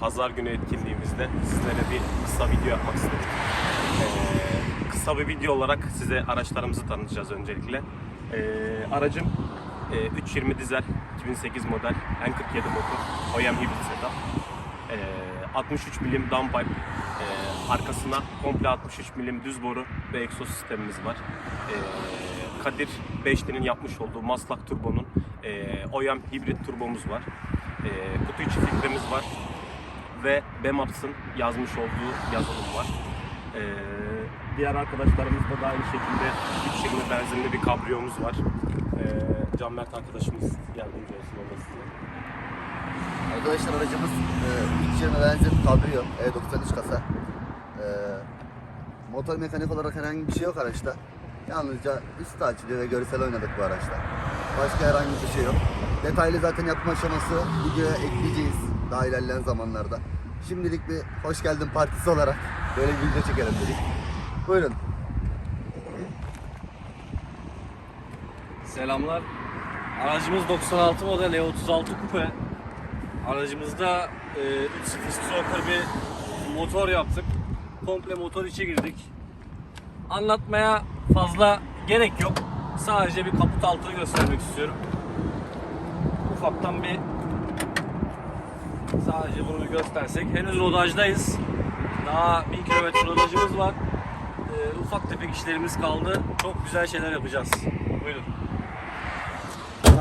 Pazar günü etkinliğimizde sizlere bir kısa video yapmak istedik. Ee, kısa bir video olarak size araçlarımızı tanıtacağız öncelikle. Ee, aracım e, 320 dizel 2008 model N47 motor OEM hibrit setup. Ee, 63 milim downpipe arkasına komple 63 milim düz boru ve egzoz sistemimiz var. Kadir 5D'nin yapmış olduğu Maslak turbonun OEM hibrit turbomuz var. Ee, kutu içi filtremiz var ve Bemaps'ın yazmış olduğu yazılım var. Ee, diğer arkadaşlarımızda da aynı şekilde 320 benzinli bir kabriyomuz var. Ee, Can Mert arkadaşımız yardımcı olsun ona. Arkadaşlar aracımız e, 220 benzin kabrio E93 kasa. E, motor mekanik olarak herhangi bir şey yok araçta. Yalnızca üst açılıyor ve görsel oynadık bu araçta. Başka herhangi bir şey yok. Detaylı zaten yapma aşaması videoya ekleyeceğiz daha ilerleyen zamanlarda. Şimdilik bir hoş geldin partisi olarak böyle bir video çekelim dedik. Buyurun. Selamlar. Aracımız 96 model E36 kupe. Aracımızda e, 3.0 stroker bir motor yaptık. Komple motor içe girdik. Anlatmaya fazla gerek yok. Sadece bir kaput altını göstermek istiyorum. Ufaktan bir sadece bunu bir göstersek. Henüz rodajdayız. Daha 1000 kilometre rodajımız var. E, ufak tefek işlerimiz kaldı. Çok güzel şeyler yapacağız. Buyurun.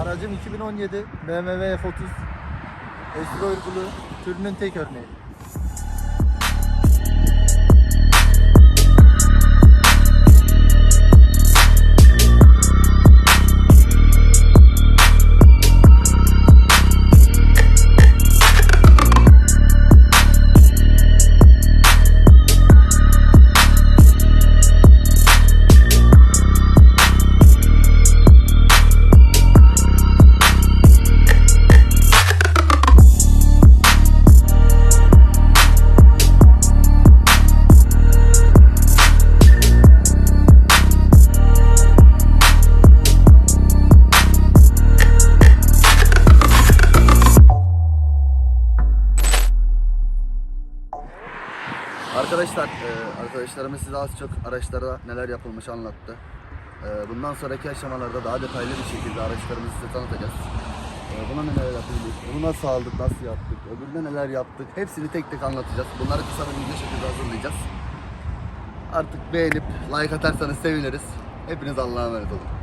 Aracım 2017 BMW F30 Esra uygulu türünün tek örneği. Arkadaşlar, e, arkadaşlarımız size az çok araçlara neler yapılmış anlattı. E, bundan sonraki aşamalarda daha detaylı bir şekilde araçlarımızı size tanıtacağız. E, buna neler yapılmış, bunu nasıl aldık, nasıl yaptık, öbürüne neler yaptık, hepsini tek tek anlatacağız. Bunları kısa bir video şekilde hazırlayacağız. Artık beğenip like atarsanız seviniriz. Hepiniz Allah'a emanet olun.